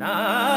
那。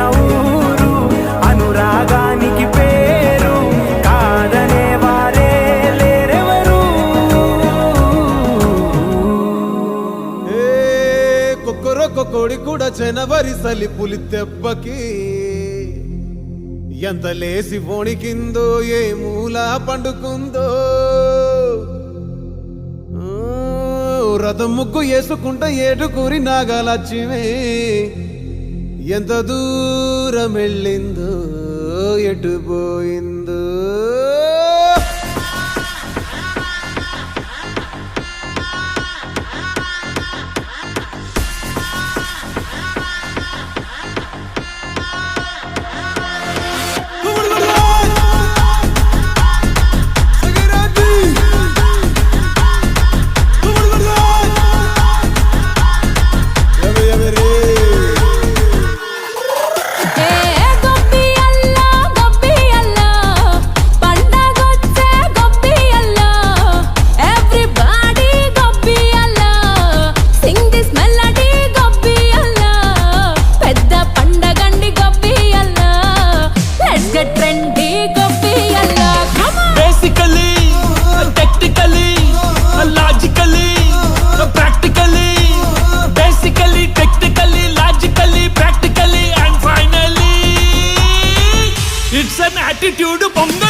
చెనవరి అనురాగానికి పేరు. కోడి కూడా సలి పులి తెప్పకి ఎంత లేసి పోణికిందో ఏ మూల పండుకుందో. రథముక్కు ముగ్గు వేసుకుంటా ఏడుగురి నాగలచ్చివే ఎంత దూరం వెళ్ళిందో ఎటు పోయిందో యాటిట్యూడ్ పొంగ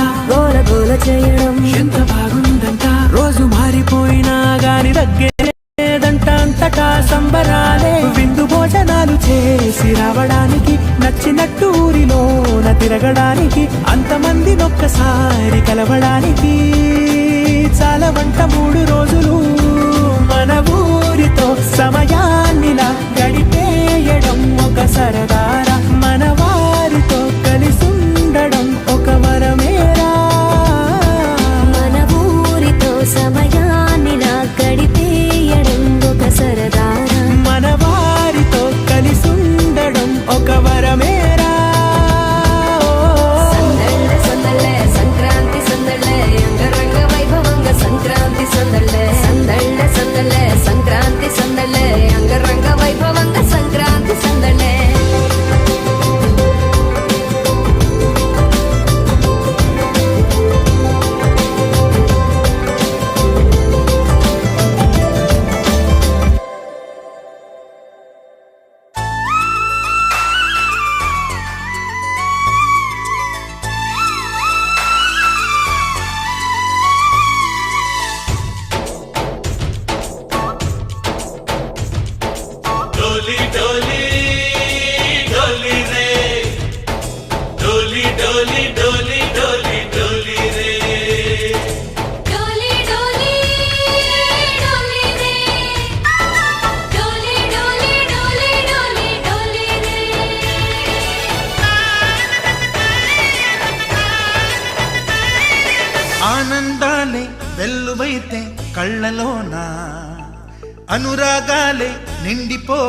గోల గోల చేయడం. ఎంత బాగుందంట? రోజు మారిపోయినా గాని తగ్గేదంట. అంతటా సంబరాలే. విందు భోజనాలు చేసి రావడానికి నచ్చినట్టు ఊరిలోన తిరగడానికి అంతమంది ఒక్కసారి కలవడానికి.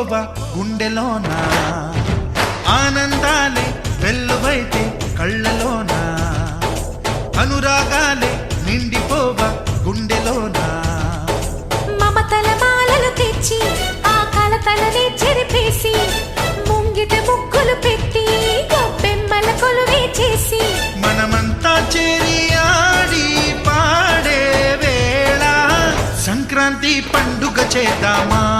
శోభ గుండెలోనా. ఆనందాలే వెల్లువైతే కళ్ళలోనా. అనురాగాలే నిండిపోవ గుండెలోనా. మమతల మాలలు తెచ్చి ఆ కలతలని చెరిపేసి ముంగిట ముగ్గులు పెట్టి బెమ్మల కొలువే చేసి. మనమంతా చేరి ఆడి పాడే వేళ సంక్రాంతి పండుగ చేద్దామా?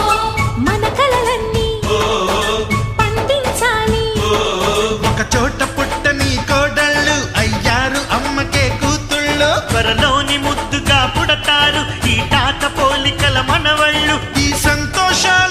ఈ తాత పోలికల మనవళ్ళు ఈ సంతోషాలు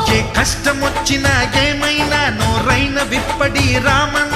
కష్టమొచ్చినా ఏమైనా నోరైన విప్పడి రామన్